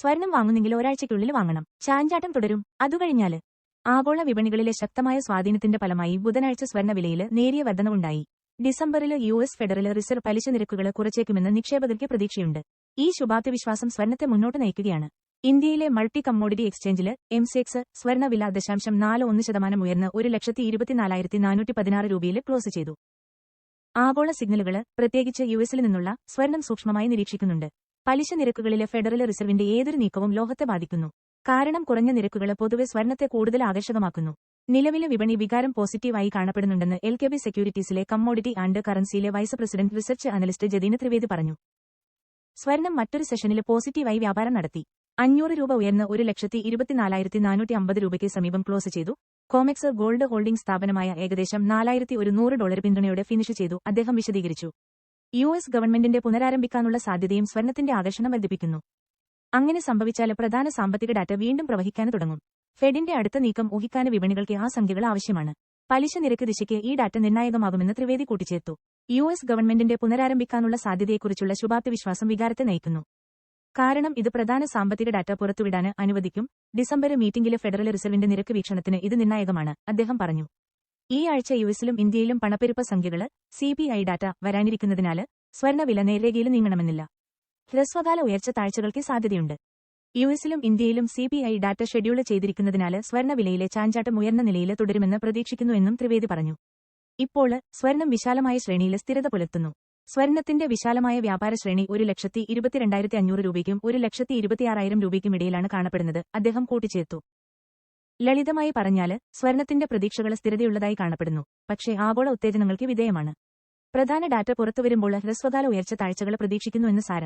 സ്വർണം വാങ്ങുന്നെങ്കിൽ ഒരാഴ്ചയ്ക്കുള്ളിൽ വാങ്ങണം. ചാഞ്ചാട്ടം തുടരും. അതുകഴിഞ്ഞാൽ ആഗോള വിപണികളിലെ ശക്തമായ സ്വാധീനത്തിന്റെ ഫലമായി ബുധനാഴ്ച സ്വർണവിലയിൽ നേരിയ വർധനവുണ്ടായി ഡിസംബറിൽ യു എസ് ഫെഡറൽ റിസർവ് പലിശ നിരക്കുകൾ കുറച്ചേക്കുമെന്ന് നിക്ഷേപകർക്ക് പ്രതീക്ഷയുണ്ട്. ഈ ശുഭാപ്തി വിശ്വാസം സ്വർണത്തെ മുന്നോട്ട് നയിക്കുകയാണ്. ഇന്ത്യയിലെ മൾട്ടി കമ്മോഡിറ്റി എക്സ്ചേഞ്ചിൽ എംസെക്സ് സ്വർണവില ദശാംശം നാല് ഒന്ന് ശതമാനം ഉയർന്ന് ഒരു ലക്ഷത്തി ഇരുപത്തിനാലായിരത്തി നാനൂറ്റി പതിനാറ് രൂപയിൽ ക്ലോസ് ചെയ്തു. ആഗോള സിഗ്നലുകൾ പ്രത്യേകിച്ച് യുഎസിൽ നിന്നുള്ള സ്വർണം സൂക്ഷ്മമായി നിരീക്ഷിക്കുന്നുണ്ട്. പലിശ നിരക്കുകളിലെ ഫെഡറൽ റിസർവിന്റെ ഏതൊരു നീക്കവും ലോകത്തെ ബാധിക്കുന്നു. കാരണം കുറഞ്ഞ നിരക്കുകൾ പൊതുവെ സ്വർണത്തെ കൂടുതൽ ആകർഷകമാക്കുന്നു. നിലവിലെ വിപണി വികാരം പോസിറ്റീവായി കാണപ്പെടുന്നുണ്ടെന്ന് എൽ കെ ബി സെക്യൂരിറ്റീസിലെ commodity and കറൻസിയിലെ vice president research analyst Jateen Trivedi പറഞ്ഞു. സ്വർണം മറ്റൊരു സെഷനിൽ പോസിറ്റീവായി വ്യാപാരം നടത്തി. അഞ്ഞൂറ് രൂപ ഉയർന്ന് ഒരു ലക്ഷത്തി ഇരുപത്തിനാലായിരത്തി നാനൂറ്റി അമ്പത് രൂപയ്ക്ക് സമീപം ക്ലോസ് ചെയ്തു. കോമെക്സ് ഗോൾഡ് ഹോൾഡിംഗ് സ്ഥാപനമായ ഏകദേശം നാലായിരത്തി ഒരു നൂറ് ഡോളർ പിന്തുണയോടെ ഫിനിഷ് ചെയ്തു. അദ്ദേഹം വിശദീകരിച്ചു. യു എസ് ഗവൺമെന്റിന്റെ പുനരാരംഭിക്കാനുള്ള സാധ്യതയും സ്വർണത്തിന്റെ ആകർഷണം വർദ്ധിപ്പിക്കുന്നു. അങ്ങനെ സംഭവിച്ചാൽ പ്രധാന സാമ്പത്തിക ഡാറ്റ വീണ്ടും പ്രവഹിക്കാൻ തുടങ്ങും. ഫെഡിന്റെ അടുത്ത നീക്കം ഊഹിക്കാൻ വിപണികൾക്ക് ആ സംഖ്യകൾ ആവശ്യമാണ്. പലിശ നിരക്ക് ദിശയ്ക്ക് ഈ ഡാറ്റ നിർണായകമാകുമെന്ന് ത്രിവേദി കൂട്ടിച്ചേർത്തു. യു എസ് ഗവൺമെന്റിന്റെ പുനരാരംഭിക്കാനുള്ള സാധ്യതയെക്കുറിച്ചുള്ള ശുഭാപ്തി വിശ്വാസം വികാരത്തെ നയിക്കുന്നു. കാരണം ഇത് പ്രധാന സാമ്പത്തിക ഡാറ്റ പുറത്തുവിടാൻ അനുവദിക്കും. ഡിസംബർ മീറ്റിംഗിലെ ഫെഡറൽ റിസർവിന്റെ നിരക്ക് വീക്ഷണത്തിന് ഇത് നിർണായകമാണ് അദ്ദേഹം പറഞ്ഞു. ഈ ആഴ്ച യുഎസിലും ഇന്ത്യയിലും പണപ്പെരുപ്പ സംഖ്യകൾ സിപിഐ ഡാറ്റ വരാനിരിക്കുന്നതിനാൽ സ്വർണവില നേർരേഖയിൽ നീങ്ങണമെന്നില്ല. ഹ്രസ്വകാല ഉയർച്ച താഴ്ചകൾക്ക് സാധ്യതയുണ്ട്. യുഎസിലും ഇന്ത്യയിലും സിപിഐ ഡാറ്റ ഷെഡ്യൂൾ ചെയ്തിരിക്കുന്നതിനാൽ സ്വർണവിലയിലെ ചാഞ്ചാട്ടം ഉയർന്ന നിലയിൽ തുടരുമെന്ന് പ്രതീക്ഷിക്കുന്നുവെന്നും ത്രിവേദി പറഞ്ഞു. ഇപ്പോൾ സ്വർണം വിശാലമായ ശ്രേണിയിൽ സ്ഥിരത പുലർത്തുന്നു. സ്വർണത്തിന്റെ വിശാലമായ വ്യാപാര ശ്രേണി ഒരു ലക്ഷത്തി ഇരുപത്തിരണ്ടായിരത്തി അഞ്ഞൂറ് രൂപയ്ക്കും ഒരു ലക്ഷത്തി ഇരുപത്തിയാറായിരം രൂപയ്ക്കും ഇടയിലാണ് കാണപ്പെടുന്നത് അദ്ദേഹം കൂട്ടിച്ചേർത്തു. ലളിതമായി പറഞ്ഞാൽ സ്വർണത്തിന്റെ പ്രതീക്ഷകൾ സ്ഥിരതയുള്ളതായി കാണപ്പെടുന്നു. പക്ഷേ ആഗോള ഉത്തേജനങ്ങൾക്ക് വിധേയമാണ്. പ്രധാന ഡാറ്റ പുറത്തുവരുമ്പോൾ ഹ്രസ്വകാല ഉയർച്ച താഴ്ചകൾ പ്രതീക്ഷിക്കുന്നുവെന്ന് സാരം.